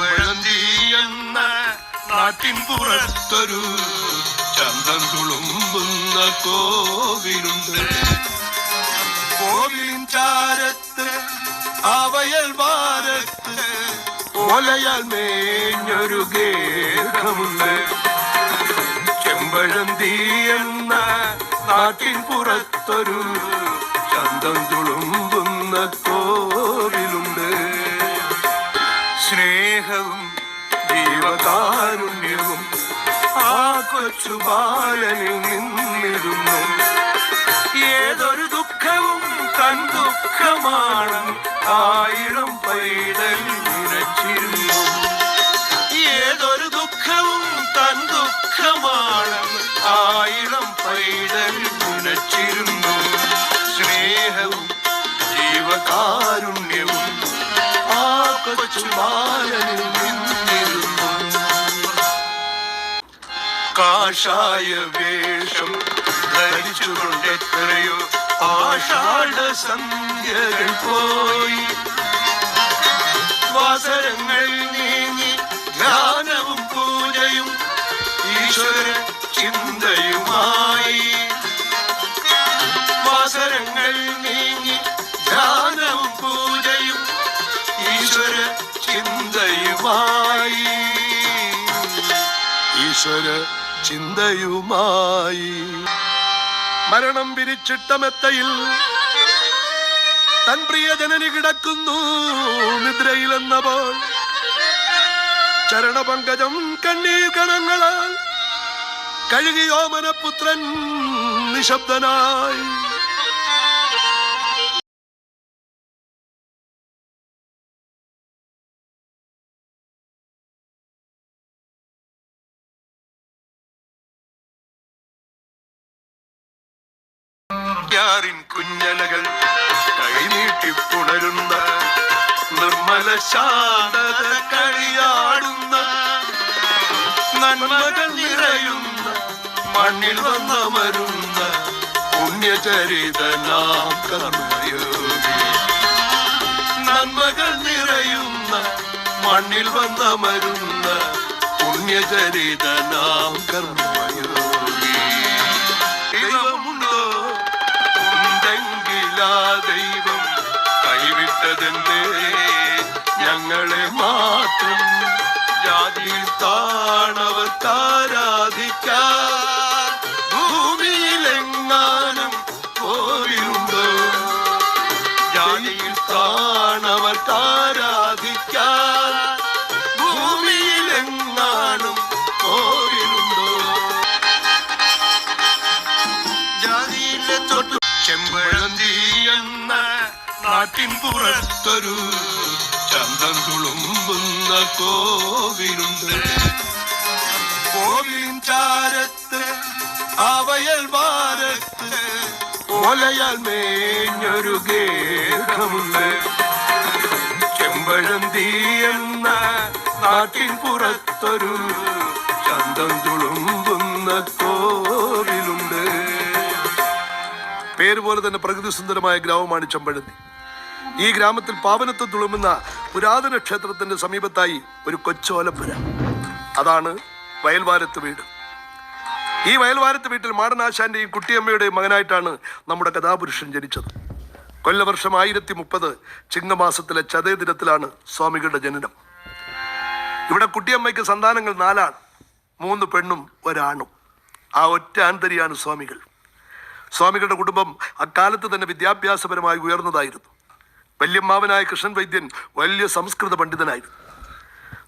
എന്ന നാട്ടിൻ പുറത്തൊരു ചന്തം തുളുമ്പുന്ന കോവിലുണ്ട്. കോവിലിൻ ചാരത്ത് അവയൽ വാരത്ത് ഓലയാൽ മേഞ്ഞൊരു ഗേഹമുണ്ട്. ചെമ്പഴന്തി എന്ന നാട്ടിൻ പുറത്തൊരു ചന്തം തുളുമ്പുന്ന കോവിലുണ്ട് സ്നേഹവും ജീവകാരുണ്യവും ആ കൊച്ചു ബാലനിൽ നിന്നിരുന്നു ഏതൊരു ദുഃഖവും തൻ ദുഃഖമാണ് ആയിരം പൈതൽ നിരച്ചിരുന്നു ഏതൊരു ദുഃഖവും തൻ ദുഃഖമാണ് ആയിരം പൈതൽ നിരച്ചിരുന്നു സ്നേഹവും ജീവകാരുണ്യവും ആ കൊച്ചു ബാലനിൽ കാഷായ വേഷം ധരിച്ചുകൊണ്ട് എത്രയോ ആഷാഢ സന്ധ്യകൾ പോയി. വാസരങ്ങൾ നീങ്ങി ധ്യാനവും പൂജയും ഈശ്വര ചിന്തയുമായി. വാസരങ്ങൾ നീങ്ങി ധ്യാനവും പൂജയും ഈശ്വര ചിന്തയുമായി. ഈശ്വര ചിന്തയുമായി. മരണം വിരിച്ചിട്ടമെത്തയിൽ തൻ പ്രിയജനനി കിടക്കുന്നു നിദ്രയിലെന്നപ്പോൾ ചരണപങ്കജം കണ്ണീർ കണങ്ങളാൽ കഴുകിയോമനപുത്രൻ നിശബ്ദനായി. യാറിൻ കുഞ്ഞലകൾ കൈനീട്ടി പുണരുന്ന നിർമ്മല ശാന്തത കളിയാടുന്ന നന്മകൾ നിറയുന്ന മണ്ണിൽ വന്നമരുന്ന പുണ്യചരിതനാം കർമ്മയോഗി നന്മകൾ നിറയുന്ന മണ്ണിൽ വന്നമരുന്ന പുണ്യചരിതനാം കർമ്മയോഗി കൈവിട്ടതെന്തേ ഞങ്ങളെ മാത്രം ജാതിയിൽ താണവർക്കാരാധിക്കാൻ ഭൂമിയിലെങ്ങാനും കോവിലുണ്ടോ ജാതിയിൽ താണവർക്കാരാധിക്കാൻ ഭൂമിയിലെങ്ങാനും കോവിലുണ്ടോ ജാതിയിലെ തൊട്ടു ചെമ്പഴന്തി എന്ന നാട്ടിൻ പുറത്തൊരു ചന്തം തുളുമ്പുന്ന കോവിലുണ്ട്. കോവിലിൻ ചാരത്ത് അവയൽ വാരത്ത് ഓലയാൽ മേഞ്ഞൊരു ഗേഹമുണ്ട്. ചെമ്പഴന്തി എന്ന നാട്ടിൻ പുറത്തൊരു ചന്തം തുളുമ്പുന്ന കോവിലുണ്ട്. പേര് പോലെ തന്നെ പ്രകൃതി സുന്ദരമായ ഗ്രാമമാണ് ചെമ്പഴന്തി. ഈ ഗ്രാമത്തിൽ പാവനത്ത് തുളുമുന്ന പുരാതന ക്ഷേത്രത്തിന്റെ സമീപത്തായി ഒരു കൊച്ചോലപ്പുര അതാണ് വയൽവാരത്ത് വീട്. ഈ വയൽവാരത്ത് വീട്ടിൽ മാടനാശാന്റെയും കുട്ടിയമ്മയുടെയും മകനായിട്ടാണ് നമ്മുടെ കഥാപുരുഷൻ ജനിച്ചത്. കൊല്ലവർഷം ആയിരത്തി മുപ്പത് ചിങ്ങമാസത്തിലെ ചതയ ദിനത്തിലാണ് സ്വാമികളുടെ ജനനം. ഇവിടെ കുട്ടിയമ്മയ്ക്ക് സന്താനങ്ങൾ നാലാണ് മൂന്ന് പെണ്ണും ഒരാണും. ആ ഒറ്റ ആന്തരിയാണ് സ്വാമികൾ. സ്വാമികളുടെ കുടുംബം അക്കാലത്ത് തന്നെ വിദ്യാഭ്യാസപരമായി ഉയർന്നതായിരുന്നു. വല്യമ്മാവനായ കൃഷ്ണൻ വൈദ്യൻ വലിയ സംസ്കൃത പണ്ഡിതനായിരുന്നു.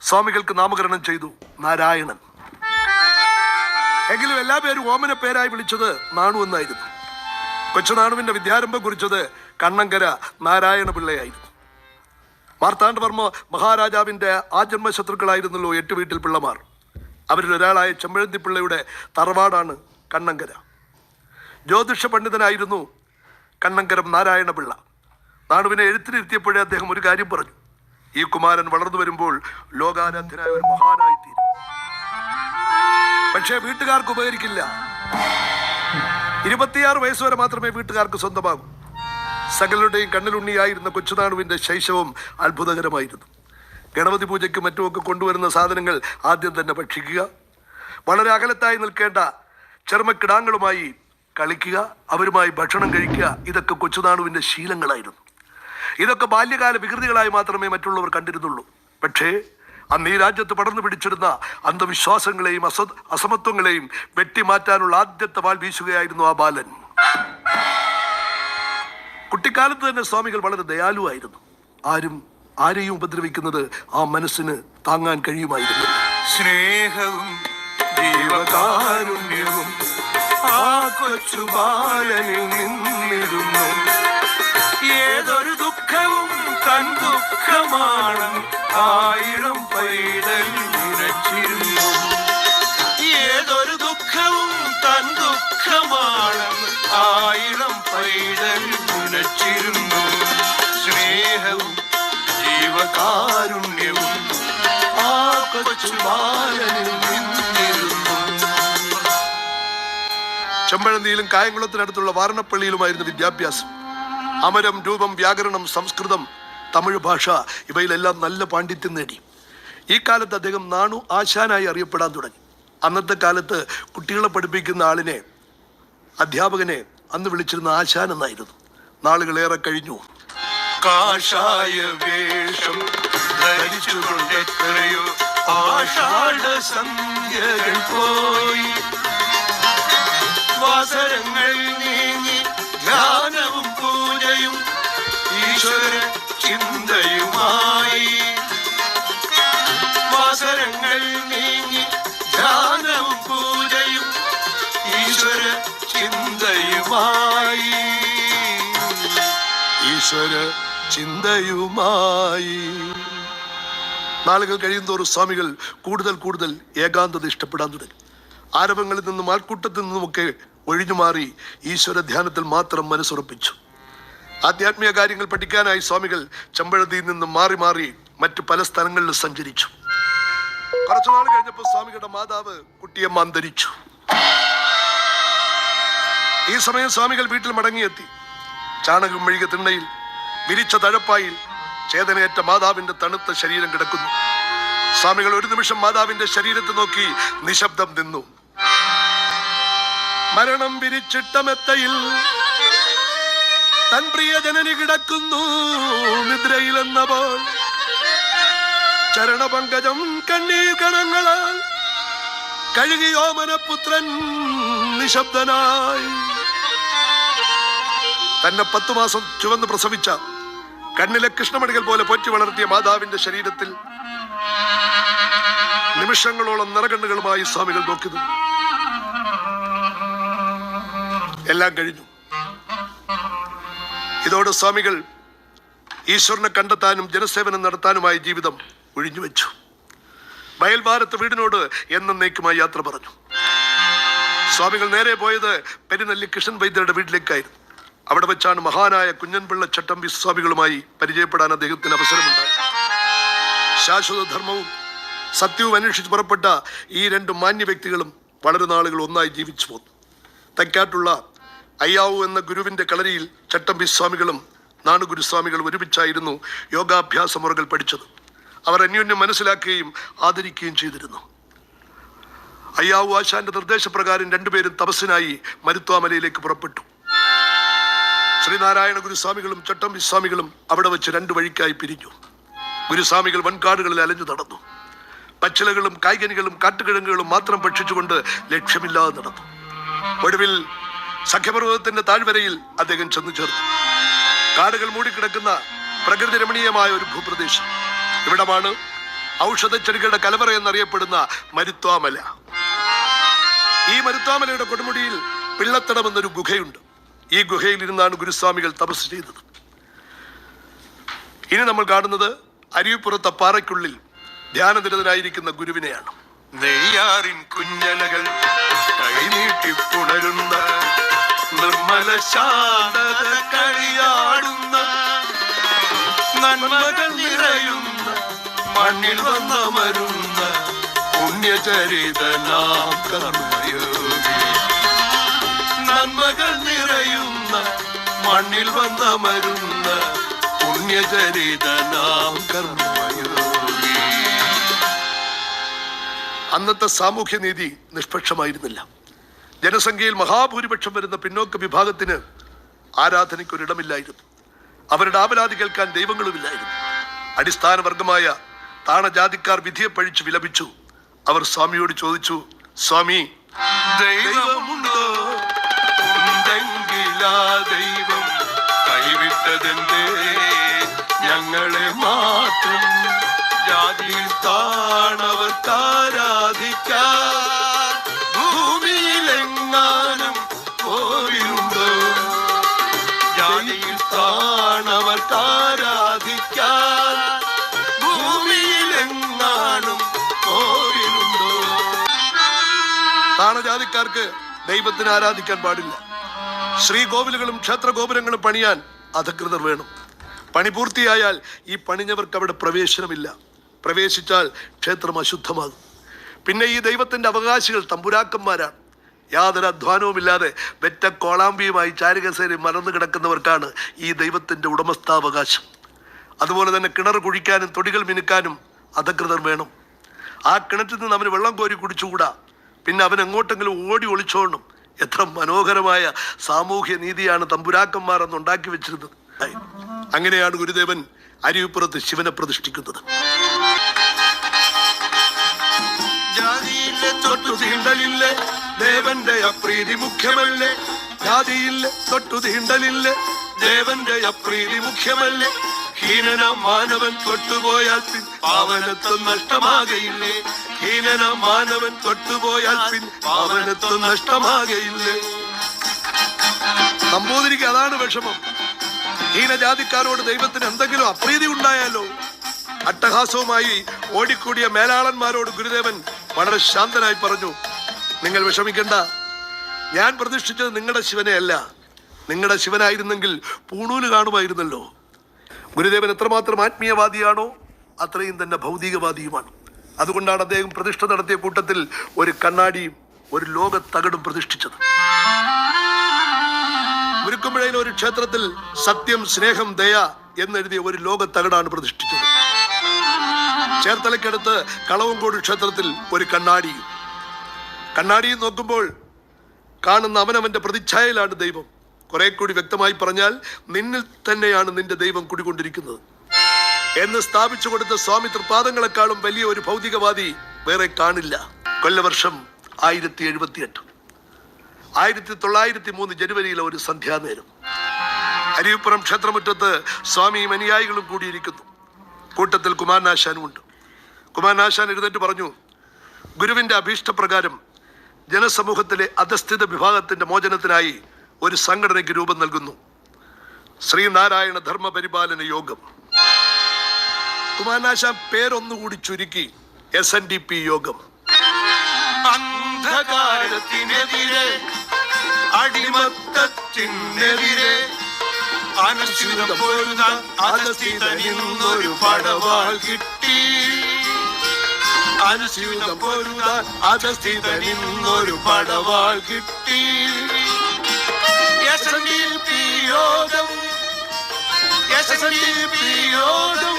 സ്വാമികൾക്ക് നാമകരണം ചെയ്തു നാരായണൻ. എങ്കിലും എല്ലാ പേരും ഓമന പേരായി വിളിച്ചത് നാണു എന്നായിരുന്നു. കൊച്ചുനാണുവിന്റെ വിദ്യാരംഭം കുറിച്ചത് കണ്ണങ്കര നാരായണ പിള്ളയായിരുന്നു. മാർത്താണ്ഡവർമ്മ മഹാരാജാവിന്റെ ആജന്മ ശത്രുക്കളായിരുന്നല്ലോ എട്ട് വീട്ടിൽ പിള്ളമാർ. അവരിൽ ഒരാളായ ചെമ്പഴന്തി പിള്ളയുടെ തറവാടാണ് കണ്ണങ്കര. ജ്യോതിഷ പണ്ഡിതനായിരുന്നു കണ്ണങ്കരം നാരായണ നാണുവിനെ എഴുത്തിനിരുത്തിയപ്പോഴേ അദ്ദേഹം ഒരു കാര്യം പറഞ്ഞു. ഈ കുമാരൻ വളർന്നു വരുമ്പോൾ ലോകാരാധ്യനായ ഒരു മഹാനായി തീരും പക്ഷേ വീട്ടുകാർക്ക് ഉപകരിക്കില്ല. ഇരുപത്തിയാറ് വയസ്സ് വരെ മാത്രമേ വീട്ടുകാർക്ക് സ്വന്തമാകൂ. സകലരുടെയും കണ്ണിലുണ്ണിയായിരുന്ന കൊച്ചുനാണുവിന്റെ ശൈശവം അത്ഭുതകരമായിരുന്നു. ഗണപതി പൂജയ്ക്ക് മറ്റുമൊക്കെ കൊണ്ടുവരുന്ന സാധനങ്ങൾ ആദ്യം തന്നെ ഭക്ഷിക്കുക വളരെ അകലത്തായി നിൽക്കേണ്ട ചർമ്മക്കിടാങ്ങളുമായി കളിക്കുക അവരുമായി ഭക്ഷണം കഴിക്കുക ഇതൊക്കെ കൊച്ചുനാടുവിന്റെ ശീലങ്ങളായിരുന്നു. ഇതൊക്കെ ബാല്യകാല വികൃതികളായി മാത്രമേ മറ്റുള്ളവർ കണ്ടിരുന്നുള്ളൂ. പക്ഷേ അന്ന് ഈ രാജ്യത്ത് പടർന്നു പിടിച്ചിരുന്ന അന്ധവിശ്വാസങ്ങളെയും അസ അസമത്വങ്ങളെയും വെട്ടിമാറ്റാനുള്ള ആദ്യത്തെ വാൾ വീശുകയായിരുന്നു ആ ബാലൻ. കുട്ടിക്കാലത്ത് തന്നെ സ്വാമികൾ വളരെ ദയാലുവായിരുന്നു. ആരും ആരെയും ഉപദ്രവിക്കുന്നത് ആ മനസ്സിന് താങ്ങാൻ കഴിയുമായിരുന്നു സ്നേഹവും ജീവകാരുണ്യവും ആ കൊച്ചു ബാലനിൽ നിന്നിരുന്നു ദുഃഖമാണ് ആയിരം പൈതൽ നിരച്ചിരുന്നു ഏതൊരു ദുഃഖവും തൻ ദുഃഖമാണ് ആയിരം പൈതൽ നിലച്ചിരുന്നു സ്നേഹവും ജീവകാരുണ്യവും ആ കൊച്ചു ബാലനിൽ ചെമ്പഴന്തിയിലും കായംകുളത്തിനടുത്തുള്ള വാരണപ്പള്ളിയിലുമായിരുന്നു വിദ്യാഭ്യാസം. അമരം രൂപം വ്യാകരണം സംസ്കൃതം തമിഴ് ഭാഷ ഇവയിലെല്ലാം നല്ല പാണ്ഡിത്യം നേടി. ഈ കാലത്ത് അദ്ദേഹം നാണു ആശാനായി അറിയപ്പെടാൻ തുടങ്ങി. അന്നത്തെ കാലത്ത് കുട്ടികളെ പഠിപ്പിക്കുന്ന ആളിനെ അധ്യാപകനെ അന്ന് വിളിച്ചിരുന്ന ആശാൻ എന്നായിരുന്നു. നാളുകളേറെ കഴിഞ്ഞു. കാഷായ വേഷം പോയി. വാസരങ്ങൾ നീങ്ങി ധ്യാനവും പൂജയും ഈശ്വര ചിന്തയുമായി വാസരങ്ങൾ നീങ്ങി ധ്യാനവും പൂജയും ഈശ്വര ചിന്തയുമായി. ഈശ്വര ചിന്തയുമായി. നാളുകൾ കഴിയുന്തോറും സ്വാമികൾ കൂടുതൽ കൂടുതൽ ഏകാന്തത ഇഷ്ടപ്പെടാൻ തുടങ്ങി. ആരവങ്ങളിൽ നിന്നും ആൾക്കൂട്ടത്തിൽ നിന്നുമൊക്കെ ഒഴിഞ്ഞു മാറി ഈശ്വര ധ്യാനത്തിൽ മാത്രം മനസ്സുറപ്പിച്ചു. ആധ്യാത്മിക കാര്യങ്ങൾ പഠിക്കാനായി സ്വാമികൾ ചെമ്പഴതിയിൽ നിന്നും മാറി മാറി മറ്റു പല സ്ഥലങ്ങളിലും സഞ്ചരിച്ചു. കുറച്ചു നാൾ കഴിഞ്ഞപ്പോൾ സ്വാമികളുടെ മാതാവ് കുട്ടിയമ്മ അന്തരിച്ചു ഈ സമയം സ്വാമികൾ വീട്ടിൽ മടങ്ങിയെത്തി. ചാണകം മെഴുകിയ തിണ്ണയിൽ വിരിച്ച തഴപ്പായിൽ ചേതനയേറ്റ മാതാവിന്റെ തണുത്ത ശരീരം കിടക്കുന്നു. സ്വാമികൾ ഒരു നിമിഷം മാതാവിന്റെ ശരീരത്തെ നോക്കി നിശബ്ദം നിന്നു. മരണം വിരിച്ചിട്ട മെത്തയിൽ തൻ പ്രിയ ജനനി കിടക്കുന്നു നിദ്രയിലെന്നപ്പോൾ ചരണപങ്കജം കണ്ണീർ കണങ്ങളാൽ കഴുകിയോമനപുത്രൻ നിശബ്ദനായി. തന്നെ പത്തു മാസം ചുവന്ന് പ്രസവിച്ച കണ്ണിലെ കൃഷ്ണമണികൾ പോലെ പോറ്റി വളർത്തിയ മാതാവിന്റെ ശരീരത്തിൽ നിമിഷങ്ങളോളം നിറകണ്ണുകളുമായി സ്വാമികൾ നോക്കി നിന്നു. എല്ലാം കഴിഞ്ഞു. ഇതോടെ സ്വാമികൾ ഈശ്വരനെ കണ്ടെത്താനും ജനസേവനം നടത്താനുമായി ജീവിതം ഒഴിഞ്ഞുവെച്ചു വയൽവാരത്ത് വീടിനോട് എന്നേക്കുമായി യാത്ര പറഞ്ഞു. സ്വാമികൾ നേരെ പോയത് പെരിനല്ലി കൃഷ്ണൻ വൈദ്യരുടെ വീട്ടിലേക്കായിരുന്നു. അവിടെ വെച്ചാണ് മഹാനായ കുഞ്ഞൻപിള്ള ചട്ടമ്പി സ്വാമികളുമായി പരിചയപ്പെടാൻ അദ്ദേഹത്തിന് അവസരമുണ്ടായത്. ശാശ്വത ധർമ്മവും സത്യവും അന്വേഷിച്ച് പുറപ്പെട്ട ഈ രണ്ട് മാന്യ വ്യക്തികളും വളരെ നാളുകൾ ഒന്നായി ജീവിച്ചു പോന്നു. തെക്കാട്ടുള്ള അയ്യാവു എന്ന ഗുരുവിന്റെ കളരിയിൽ ചട്ടമ്പി സ്വാമികളും നാണുഗുരുസ്വാമികളും ഒരുമിച്ചായിരുന്നു യോഗാഭ്യാസ മുറകൾ പഠിച്ചത്. അവർ അന്യോന്യം മനസ്സിലാക്കുകയും ആദരിക്കുകയും ചെയ്തിരുന്നു. അയ്യാവു ആശാന്റെ നിർദ്ദേശപ്രകാരം രണ്ടുപേരും തപസ്സിനായി മരുത്വാമലയിലേക്ക് പുറപ്പെട്ടു. ശ്രീനാരായണ ഗുരുസ്വാമികളും ചട്ടമ്പി സ്വാമികളും അവിടെ വെച്ച് രണ്ടു വഴിക്കായി പിരിഞ്ഞു. ഗുരുസ്വാമികൾ വൻകാടുകളിൽ അലഞ്ഞു നടന്നു. പച്ചിലകളും കായ്കനികളും കാട്ടുകിഴങ്ങുകളും മാത്രം ഭക്ഷിച്ചുകൊണ്ട് ലക്ഷ്യമില്ലാതെ നടന്നു. ഒടുവിൽ സഖ്യപർവതത്തിന്റെ താഴ്വരയിൽ അദ്ദേഹം ചെന്നു ചേർന്നു കാടുകൾ മൂടിക്കിടക്കുന്ന പ്രകൃതി രമണീയമായ ഒരു ഭൂപ്രദേശം. ഇവിടമാണ് ഔഷധച്ചെടികളുടെ കലവറ എന്നറിയപ്പെടുന്ന മരുത്വാമല. ഈ മരുത്വാമലയുടെ കൊടുമുടിയിൽ പിള്ളത്തടം എന്നൊരു ഗുഹയുണ്ട്. ഈ ഗുഹയിൽ ഇരുന്നാണ് ഗുരുസ്വാമികൾ തപസ് ചെയ്തത്. ഇനി നമ്മൾ കാണുന്നത് അരിവിപ്പുറത്തെ പാറയ്ക്കുള്ളിൽ ധ്യാനനിരതനായിരിക്കുന്ന ഗുരുവിനെയാണ്. നെയ്യാറിൻ കുഞ്ഞലകൾ കൈനീട്ടി പുണരുന്ന നിർമ്മല ശാന്തത കളിയാടുന്ന നന്മകൾ നിറയുന്ന മണ്ണിൽ വന്നമരുന്ന പുണ്യചരിതനാം കർമ്മയോഗി നന്മകൾ നിറയുന്ന മണ്ണിൽ വന്നമരുന്ന പുണ്യചരിതനാം കർമ്മയോഗി അന്നത്തെ സാമൂഹ്യ നീതി നിഷ്പക്ഷമായിരുന്നില്ല. ജനസംഖ്യയിൽ മഹാഭൂരിപക്ഷം വരുന്ന പിന്നോക്ക വിഭാഗത്തിന് ആരാധനയ്ക്കൊരിടമില്ലായിരുന്നു. അവരുടെ ആപരാധി കേൾക്കാൻ ദൈവങ്ങളുമില്ലായിരുന്നു. അടിസ്ഥാന വർഗമായ താണജാതിക്കാർ വിധിയെ പഴിച്ചു വിലപിച്ചു. അവർ സ്വാമിയോട് ചോദിച്ചു സ്വാമി ദൈവം ഞങ്ങളെ മാത്രം ജാതിയിൽ താണവർക്കാരാധിക്കാൻ കോവിലുണ്ടോ താണജാതിക്കാർക്ക് ദൈവത്തിന് ആരാധിക്കാൻ പാടില്ല. ശ്രീകോവിലുകളും ക്ഷേത്രഗോപുരങ്ങളും പണിയാൻ അധികൃതർ വേണം. പണി പൂർത്തിയായാൽ ഈ പണിഞ്ഞവർക്ക് അവിടെ പ്രവേശനമില്ല. പ്രവേശിച്ചാൽ ക്ഷേത്രം അശുദ്ധമാകും. പിന്നെ ഈ ദൈവത്തിന്റെ അവകാശികൾ തമ്പുരാക്കന്മാരാണ്. യാതൊരു അധ്വാനവുമില്ലാതെ വെറ്റ കോളാമ്പിയുമായി ചാരുകസേരി മറന്നു കിടക്കുന്നവർക്കാണ് ഈ ദൈവത്തിന്റെ ഉടമസ്ഥാവകാശം. അതുപോലെ തന്നെ കിണർ കുഴിക്കാനും തൊടികൾ മിനുക്കാനും അധികൃതർ വേണം. ആ കിണറ്റിൽ നിന്ന് അവന് വെള്ളം കോരി കുടിച്ചുകൂടാ. പിന്നെ അവൻ എങ്ങോട്ടെങ്കിലും ഓടി ഒളിച്ചോണം. എത്ര മനോഹരമായ സാമൂഹ്യ നീതിയാണ് തമ്പുരാക്കന്മാർ അന്ന് ഉണ്ടാക്കി വെച്ചിരുന്നത്. അങ്ങനെയാണ് ഗുരുദേവൻ അരിവിപ്പുറത്ത് ശിവനെ പ്രതിഷ്ഠിക്കുന്നത്. ജാതിയിലെ തൊട്ടു തീണ്ടലില്ലേ? ദേവന്റെ അപ്രീതി മുഖ്യമല്ലേ? ജാതിയില്ലേ? തൊട്ടു തീണ്ടലില്ലേ? ദേവന്റെ അപ്രീതി മുഖ്യമല്ലേ? ഹീനന മാനവൻ തൊട്ടുപോയാൽ പിൻ പാവനത്വം നഷ്ടമാകയില്ലേ? ഹീനന മാനവൻ തൊട്ടുപോയാൽ പിൻ പാവനത്വം നഷ്ടമാകയില്ലേ? നമ്പൂതിരിക്ക് അതാണ് വിഷമം. ഹീനജാതിക്കാരോട് ദൈവത്തിന് എന്തെങ്കിലും അപ്രീതി ഉണ്ടായാലോ? അട്ടഹാസവുമായി ഓടിക്കൂടിയ മേലാളന്മാരോട് ഗുരുദേവൻ വളരെ ശാന്തനായി പറഞ്ഞു നിങ്ങൾ വിഷമിക്കണ്ട. ഞാൻ പ്രതിഷ്ഠിച്ചത് നിങ്ങളുടെ ശിവനെ അല്ല. നിങ്ങളുടെ ശിവനായിരുന്നെങ്കിൽ പൂണൂൽ കാണുമായിരുന്നല്ലോ. ഗുരുദേവൻ എത്രമാത്രം ആത്മീയവാദിയാണോ അത്രയും തന്നെ ഭൗതികവാദിയുമാണ്. അതുകൊണ്ടാണ് അദ്ദേഹം പ്രതിഷ്ഠ നടത്തിയ കൂട്ടത്തിൽ ഒരു കണ്ണാടിയും ഒരു ലോകത്തകടും പ്രതിഷ്ഠിച്ചത്. മുരുക്കുമ്പഴയിലെ ഒരു ക്ഷേത്രത്തിൽ സത്യം സ്നേഹം ദയ എന്നെഴുതിയ ഒരു ലോകത്തകടാണ് പ്രതിഷ്ഠിച്ചത്. ചേർത്തലയ്ക്കടുത്ത് കളവങ്കോട് ക്ഷേത്രത്തിൽ ഒരു കണ്ണാടി. കണ്ണാടിയും നോക്കുമ്പോൾ കാണുന്ന അവനവന്റെ പ്രതിച്ഛായയിലാണ് ദൈവം. കുറെ കൂടി വ്യക്തമായി പറഞ്ഞാൽ നിന്നിൽ തന്നെയാണ് നിന്റെ ദൈവം കുടികൊണ്ടിരിക്കുന്നത്. എന്ന് സ്ഥാപിച്ചു കൊടുത്ത സ്വാമി തൃപാദങ്ങളെക്കാളും വലിയ ഒരു ഭൗതികവാദി വേറെ കാണില്ല. കൊല്ലവർഷം ആയിരത്തി എഴുപത്തിയെട്ട് ആയിരത്തി തൊള്ളായിരത്തി മൂന്ന് ജനുവരിയിലെ ഒരു സന്ധ്യാനേരം. അരിയപ്പുറം ക്ഷേത്രമുറ്റത്ത് സ്വാമിയും അനുയായികളും കൂടിയിരിക്കുന്നു. കൂട്ടത്തിൽ കുമാരനാശാനും ഉണ്ട് കുമാരനാശാൻ എഴുന്നേറ്റ് പറഞ്ഞു ഗുരുവിന്റെ അഭീഷ്ടപ്രകാരം ജനസമൂഹത്തിലെ അധസ്ഥിത വിഭാഗത്തിന്റെ മോചനത്തിനായി ഒരു സംഘടനയ്ക്ക് രൂപം നൽകുന്നു. ശ്രീനാരായണ ധർമ്മ പരിപാലന യോഗം കുമാരനാശാൻ പേരൊന്നുകൂടി ചുരുക്കി എസ് എൻ ഡി പി യോഗം. അന്ധകാരത്തിനെതിരെ അടിമത്തത്തിനെതിരെ അനശ്വരം പൊരുതാൻ അധസ്ഥിതനിന്നൊരു പടവാൾ കിട്ടി. അനുസ്യൂതം പൊരുതാൻ അധസ്ഥിതനിന്നൊരു പടവാൾ കിട്ടി. യോഗം യോഗം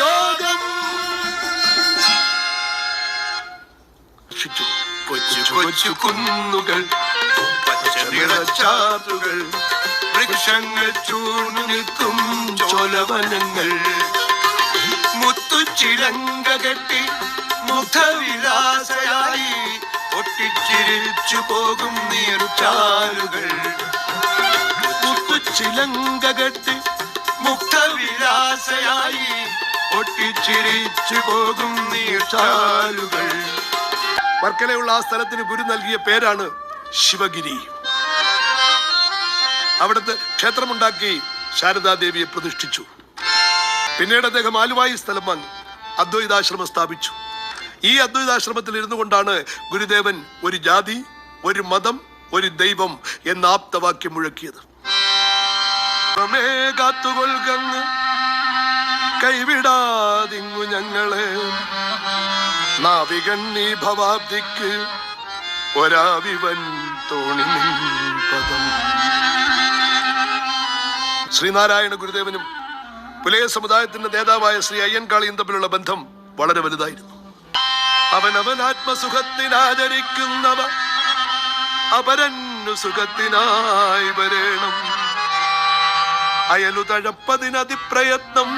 യോഗം കൊച്ചു കൊച്ചു കുന്നുകൾ പച്ച നിറച്ചാത്തുകൾ വൃക്ഷങ്ങൾ ചൂണു നിൽക്കും ചോലവനങ്ങൾ. മുത്തുച്ചിലങ്ക കെട്ടി മുഖവിലാസയായി പൊട്ടിച്ചിരിച്ചു പോകും നീർച്ചാലുകൾ മുത്തുച്ചിലങ്ക കെട്ടി മുഖവിലാസയായി പൊട്ടിച്ചിരിച്ചു പോകും നീർച്ചാലുകൾ വർക്കലയുള്ള ആ സ്ഥലത്തിന് ഗുരു നൽകിയ പേരാണ് ശിവഗിരി. അവിടുത്തെ ക്ഷേത്രമുണ്ടാക്കി ശാരദാദേവിയെ പ്രതിഷ്ഠിച്ചു. പിന്നീട് അദ്ദേഹം ആലുവായി സ്ഥലം വാങ്ങി. അദ്വൈതാശ്രമം സ്ഥാപിച്ചു. ഈ അദ്വൈതാശ്രമത്തിൽ ഇരുന്നു കൊണ്ടാണ് ഗുരുദേവൻ ഒരു ജാതി ഒരു മതം ഒരു ദൈവം എന്ന ആപ്തവാക്യം മുഴക്കിയത്. കൈവിടാതിങ്ങു ഞങ്ങളെ. നാവികൻ നീ ഭവാബ്ദിക്ക് ഒരാവിവൻ തോണി പദം. ശ്രീനാരായണ ഗുരുദേവനും പുലയ സമുദായത്തിന്റെ നേതാവായ ശ്രീ അയ്യൻകാളിയും തമ്മിലുള്ള ബന്ധം വളരെ വലുതായിരുന്നു. അവനവൻ ആത്മസുഖത്തിനാചരിക്കുന്നവ അപരന്നു സുഖത്തിനായി വരേണം. അയലു തഴപ്പതിനതിപ്രയത്നം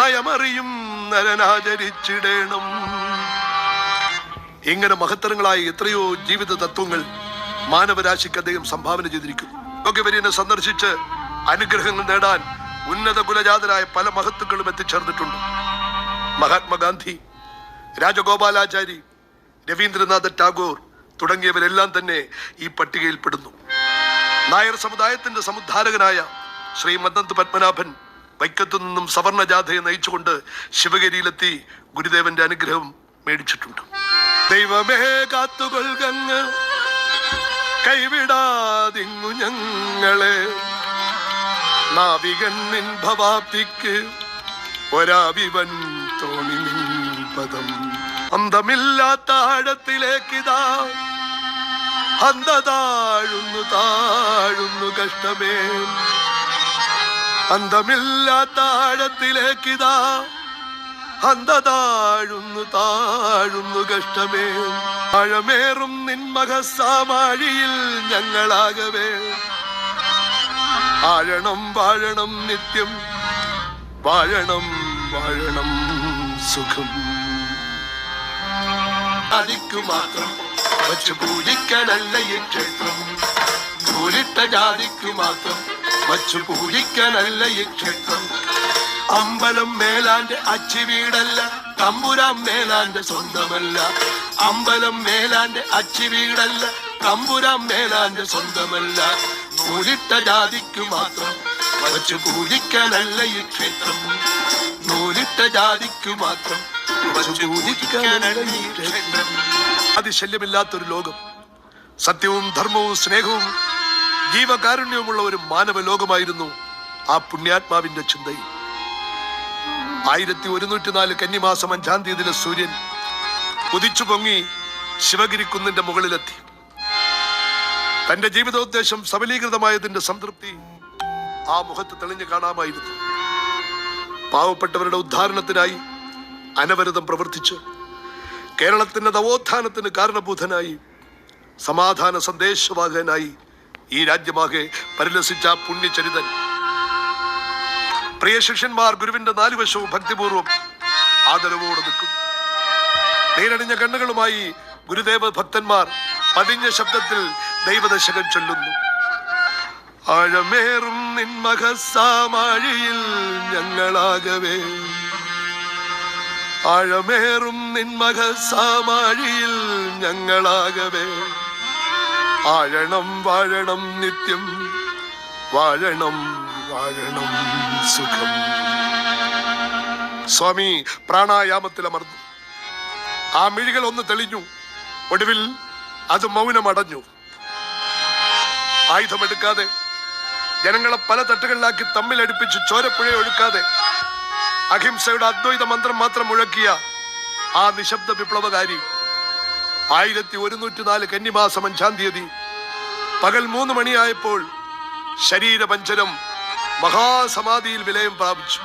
നയമറിയും നരനാചരിച്ചിടേണം. ഇങ്ങനെ മഹത്തരങ്ങളായ എത്രയോ ജീവിത തത്വങ്ങൾ മാനവരാശിക്ക് അദ്ദേഹം സംഭാവന ചെയ്തിരിക്കുന്നു. ഒക്കെ വരിനെ സന്ദർശിച്ച് അനുഗ്രഹങ്ങൾ നേടാൻ ഉന്നത കുലജാതരായ പല മഹത്തുക്കളും എത്തിച്ചേർന്നിട്ടുണ്ട്. മഹാത്മാഗാന്ധി രാജഗോപാലാചാരി രവീന്ദ്രനാഥ ടാഗോർ തുടങ്ങിയവരെല്ലാം തന്നെ ഈ പട്ടികയിൽപ്പെടുന്നു നായർ സമുദായത്തിന്റെ സമുദ്ധാരകനായ ശ്രീ മദന്ത് പത്മനാഭൻ വൈക്കത്തു നിന്നും സവർണ ജാഥയെ നയിച്ചുകൊണ്ട് ശിവഗിരിയിലെത്തി ഗുരുദേവന്റെ അനുഗ്രഹം മേടിച്ചിട്ടുണ്ട്. ദൈവമേ കാത്തുകൊൽകങ്ങ് കൈവിടാതിങ്ങു ഞങ്ങളെ. നാവികൻ നിൻ ഭവാപ്തിക്ക് ഒരാവിവൻ തോണി നിൻ പദം. അന്തമില്ലാത്ത ആഴത്തിലേക്കിതാ അന്ത താഴുന്നു താഴുന്നു കഷ്ടമേ. അന്തമില്ലാത്ത ആഴത്തിലേക്കിതാ അന്ത താഴുന്നു താഴുന്നു കഷ്ടമേ. ആഴമേറും മഹസാമാഴിയിൽ ഞങ്ങളാകവേ. ആഴണം വാഴണം നിത്യം. വാഴണം വാഴണം സുഖം. അതിക്കു മാത്രം വച്ചു പൂജിക്കലല്ല ഈ ക്ഷേത്രം. പൂരിട്ട ജാതിക്കു മാത്രം വച്ചു പൂജിക്കലല്ല ഈ ക്ഷേത്രം. അമ്പലം മേലാന്റെ അച്ചി വീടല്ല തമ്പുരാൻ മേലാന്റെ സ്വന്തമല്ല. അമ്പലം മേലാന്റെ അച്ചി വീടല്ല തമ്പുരാൻ മേലാന്റെ സ്വന്തമല്ല. നൂലിട്ട ജാതിക്ക് മാത്രം കുറച്ച് പൂജിക്കലല്ല ഈ ക്ഷേത്രം. നൂലിട്ട ജാതിക്ക് മാത്രം കുറച്ച് പൂജിക്കലല്ല ഈ ക്ഷേത്രം. അതിശല്യമില്ലാത്തൊരു ലോകം സത്യവും ധർമ്മവും സ്നേഹവും ജീവകാരുണ്യവുമുള്ള ഒരു മാനവ ലോകമായിരുന്നു ആ പുണ്യാത്മാവിന്റെ ചിന്തയിൽ ആയിരത്തി ഒരുന്നൂറ്റി നാല് കന്നിമാസം അഞ്ചാം തീയതിയിലെ സൂര്യൻ ഉദിച്ചു പൊങ്ങി ശിവഗിരി കുന്നിന്റെ മുകളിലെത്തി. തന്റെ ജീവിതോദ്ദേശം സബലീകൃതമായതിന്റെ സംതൃപ്തി ആ മുഖത്ത് തെളിഞ്ഞു കാണാമായിരുന്നു. പാവപ്പെട്ടവരുടെ ഉദ്ധാരണത്തിനായി അനവരതം പ്രവർത്തിച്ച് കേരളത്തിന്റെ നവോത്ഥാനത്തിന് കാരണഭൂതനായി സമാധാന സന്ദേശവാഹകനായി ഈ രാജ്യമാകെ പരിലസിച്ച പുണ്യചരിതൻ പ്രിയ ശിഷ്യന്മാർ ഗുരുവിന്റെ നാലുവശവും ഭക്തിപൂർവം ആദരവോടെ നിൽക്കും. നേരണിഞ്ഞ കണ്ണുകളുമായി ഗുരുദേവ ഭക്തന്മാർ പതിഞ്ഞ ശബ്ദത്തിൽ ദൈവദശകം ചൊല്ലുന്നു. ആഴമേറും നിന്മകസാമാഴിയിൽ ഞങ്ങളാകവേ. ആഴമേറും നിന്മകസാമാഴിയിൽ ഞങ്ങളാകവേ. ആഴണം വാഴണം നിത്യം വാഴണം വാഴണം സുഖം. സ്വാമി പ്രാണായാമത്തിൽ അമർന്നു. ആ മിഴികൾ ഒന്ന് തെളിഞ്ഞു. ഒടുവിൽ അത് മൗനമടഞ്ഞു. ആയുധമെടുക്കാതെ ജനങ്ങളെ പല തട്ടുകളിലാക്കി തമ്മിൽ അടുപ്പിച്ച് ചോരപ്പുഴ ഒഴുക്കാതെ അഹിംസയുടെ അദ്വൈത മന്ത്രം മാത്രം മുഴക്കിയ ആ നിശബ്ദ വിപ്ലവകാരി ആയിരത്തി ഒരുന്നൂറ്റി നാല് കന്നിമാസം അഞ്ചാം തീയതി പകൽ മൂന്ന് മണിയായപ്പോൾ ശരീരപഞ്ചരം മഹാസമാധിയിൽ വിലയം പ്രാപിച്ചു.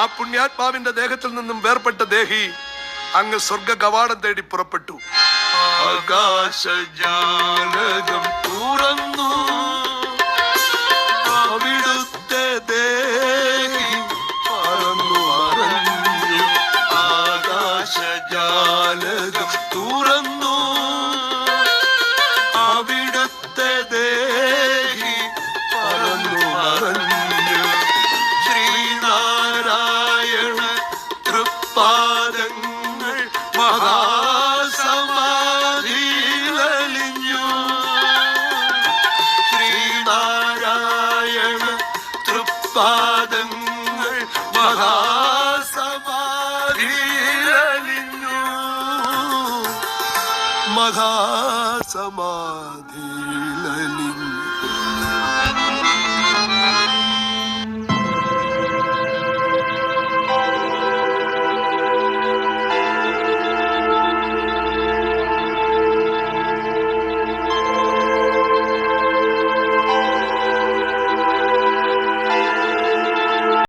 ആ പുണ്യാത്മാവിന്റെ ദേഹത്തിൽ നിന്നും വേർപെട്ട ദേഹി അങ്ങ് സ്വർഗ കവാടം തേടി പുറപ്പെട്ടു. ആകാശജാലകം തുറന്നു. மகா